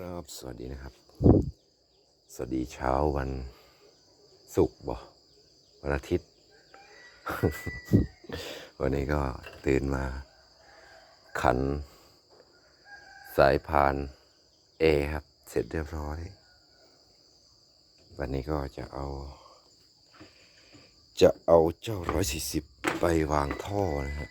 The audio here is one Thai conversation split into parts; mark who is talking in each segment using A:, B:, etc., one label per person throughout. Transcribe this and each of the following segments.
A: ครับ สวัสดีนะครับ สวัสดีเช้าวันศุกร์บ่วันอาทิตย์ วันนี้ก็ตื่นมา ขัน สายพานเอครับ เสร็จเรียบร้อย วันนี้ก็จะเอา จะเอาเจ้าร้อยสี่สิบไปวางท่อนะฮะ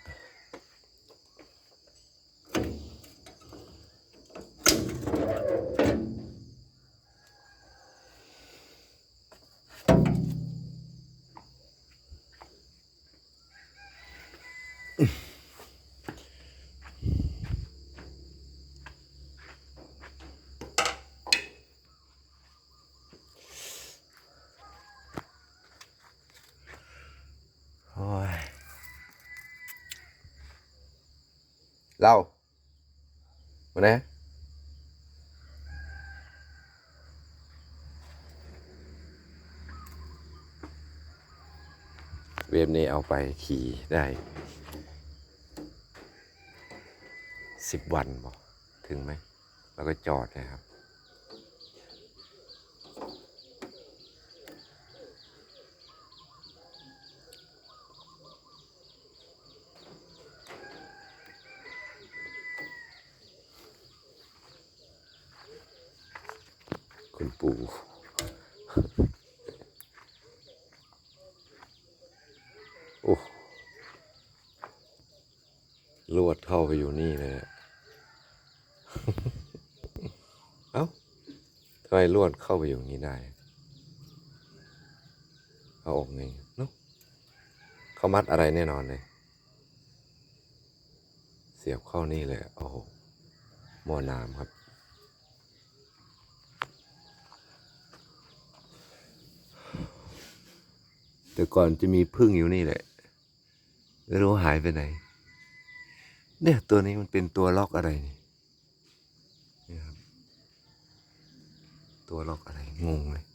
A: เรามาเนี่ยเวฟนี้เอาไปขี่ได้สิบวันบอถึงไหม แล้วก็จอดนะครับ คุณปู่โอ้ลวดเข้าไปอยู่นี่เลยอะเอ้าทำไมลวดเข้าไปอยู่นี่ได้ เอาออกไงเนาะเขามัดอะไรแน่นอนเลย เสียบเข้านี่เลยโอ้โหมอน้ำครับ แต่ก่อนจะมีพึ่งอยู่นี่แหละไม่รู้หายไปไหน เนี่ยตัวนี้มันเป็นตัวล็อกอะไรนี่ยครับตัวล็อกอะไรงงเลย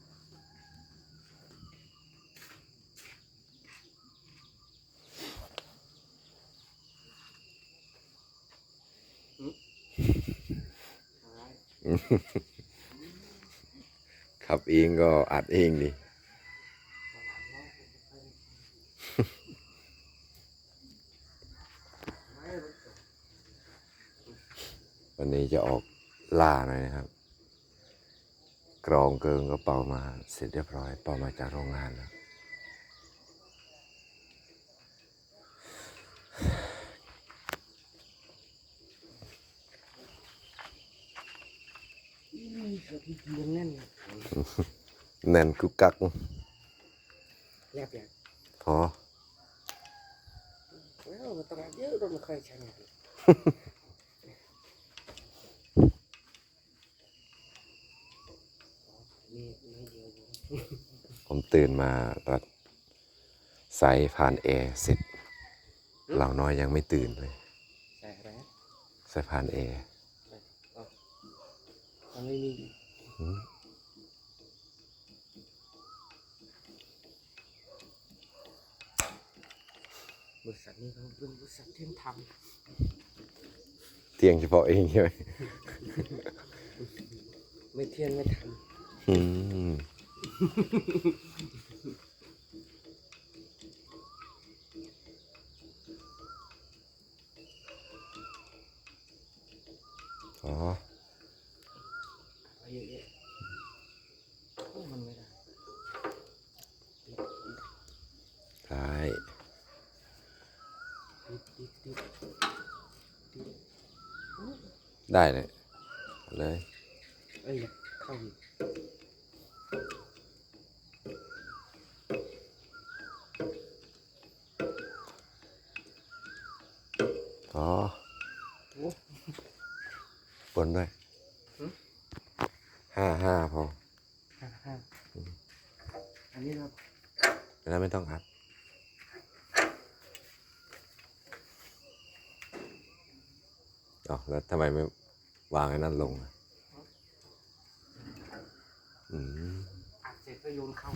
A: ขับเองก็อัดเองดิ วันนี้จะออกล่าหน่อยนะครับ กรองเกิงก็เป่ามาเสร็จเรียบร้อยเป่ามาจากโรงงานแล้ว
B: สวัสดียังแน่น
A: แน่นกุกกัก
B: แลบอย่าง
A: พอ
B: แล้วมันต้องเยอะเราไม่เคยใช้งานนี่ไม่เยอะ
A: ผมตื่นมารัดใส่ผ่านแอร์เสร็จเราน้อยยังไม่ตื่นเลย
B: ใส่อะไร
A: ใส่ผ่านแอร์
B: มันไม่มี
A: หืม
B: บริษัทนี้เขาเป็นบริษัทที่ท
A: เที่ยงเฉพาะเองใช่ไหมำ
B: ไม่เที่ยงไม่ท
A: อืมอ๋อำ
B: เอาเยอะๆโอ้มันไม่ได้
A: ได้
B: ติดติดติดติด
A: ได้เลยเลย
B: เอ้ยเข้าอีก
A: อ๋อ
B: โอ้
A: บนด้วย
B: หืม
A: ห้าห้าพอ
B: ห้าห้าอันนี้เรา
A: แล้วไม่ต้องอัดอ๋อแล้วทำไมไม่วางไอ้นั่นลงอะอืม
B: อัดเสร็จก็โยนเข้า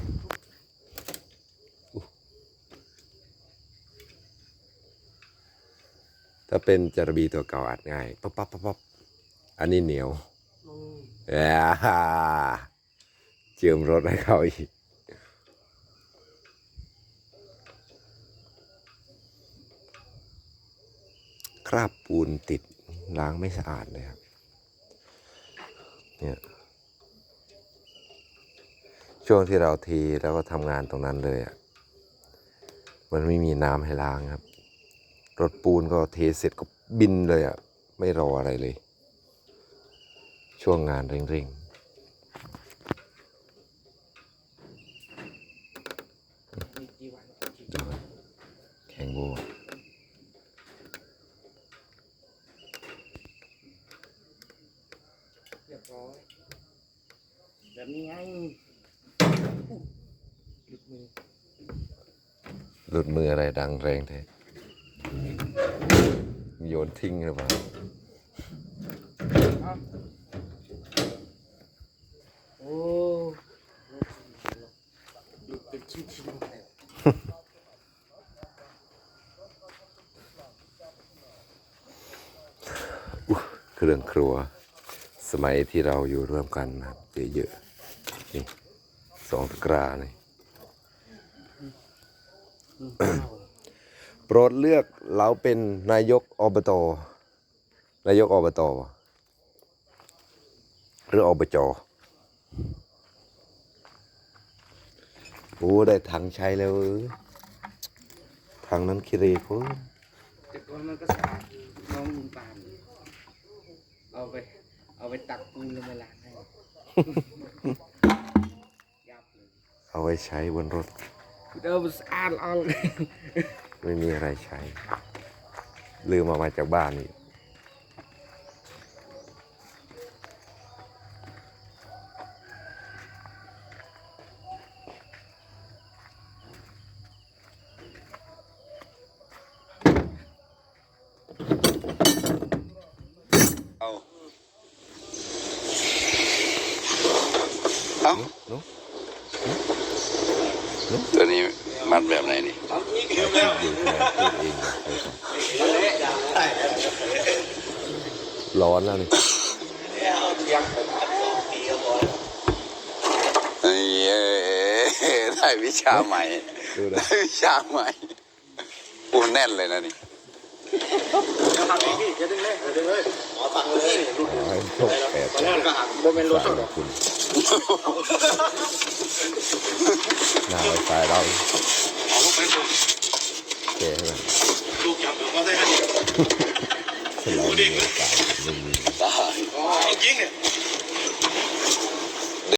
A: ถ้าเป็นจารบีตัวเก่าอัดง่ายปั๊บปั๊บปั๊บปั๊บอันนี้เหนียว
B: อืม
A: อ่าเจิมรถให้เขาอีก คราบปูนติดล้างไม่สะอาดเลยครับ เนี่ย ช่วงที่เราเทีแล้วก็ทำงานตรงนั้นเลยอะ่ะ มันไม่มีน้ำให้ล้างครับ รถปูนก็เทเสร็จก็บินเลยอะ่ะ ไม่รออะไรเลย ช่วงงานเร่ง
B: มีกี่วัน
A: ๆดูครับแข่งโบว์
B: เรียบร้อยแบบนี้ไงอุ๊ยหลุดมือ
A: หลุดมืออะไรดังแรงแท้ โยนทิ้งหรือเปล่า
B: โอ้เค
A: รื่องครัว สมัยที่เราอยู่ร่วมกันนะครับเยอะๆนี่สองตะกร้านี่ โปรดเลือกเราเป็นนายกอบต นายกอบตวะหรืออบจโอ้ได้ถังใช้แล้วเอ้ยถังนั้นคิเรโคตร
B: แต่ก่อนมันก็สะอาดน้องลุงปานเอาไป เอาไปตักปูนลงไปล้างให้ยับเลย
A: เอาไว้ใช้บนรถ
B: เดิมนสะอาดเอาเลย
A: ไม่มีอะไรใช้ ลืมเอามาจากบ้านนี่
C: เอาเอา
A: เนาะ
C: ตัวนี้ มัดแบบไหนนี่
A: อยู่แค่พูดเองร้อนแล้วนี่
C: เอ้ยได้วิชาใหม่
A: ดูนะ
C: ได้วิชาใหม่ปูแน่นเลยนะนี่
A: ให้โชคแปด
B: โมเมนต์รถสด
A: ขอบคุณหน้าไวไฟเราแกให้มันลูกจับก็ได้เรามีโอกาสไม่มี
C: ตาย